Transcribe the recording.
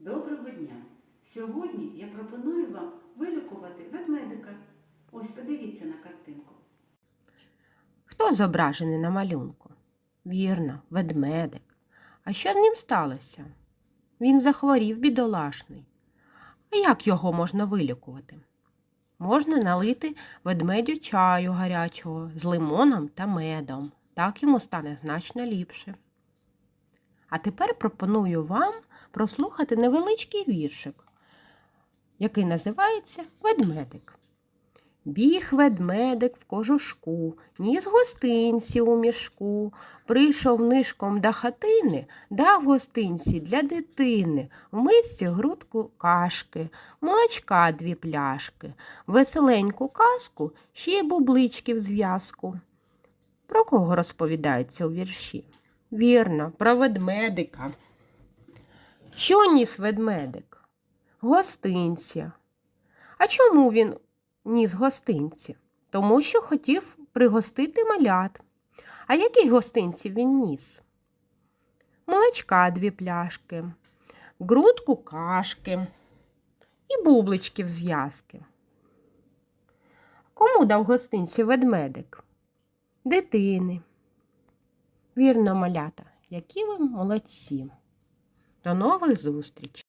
Доброго дня! Сьогодні я пропоную вам вилікувати ведмедика. Ось подивіться на картинку. Хто зображений на малюнку? Вірно, ведмедик. А що з ним сталося? Він захворів бідолашний. А як його можна вилікувати? Можна налити ведмедю чаю гарячого з лимоном та медом. Так йому стане значно ліпше. А тепер пропоную вам прослухати невеличкий віршик, який називається Ведмедик. Біг ведмедик в кожушку, ніс гостинці у мішку, прийшов нишком до хатини, дав гостинці для дитини, в мисці грудку кашки, молочка дві пляшки, веселеньку казку, ще й бублички в зв'язку. Про кого розповідається у вірші? Вірно, про ведмедика. Що ніс ведмедик? Гостинця. А чому він ніс гостинці? Тому що хотів пригостити малят. А які гостинці він ніс? Молочка дві пляшки, грудку кашки і бублички в зв'язки. Кому дав гостинці ведмедик? Дитини. Вірно, малята, які ви молодці. До нових зустрічей!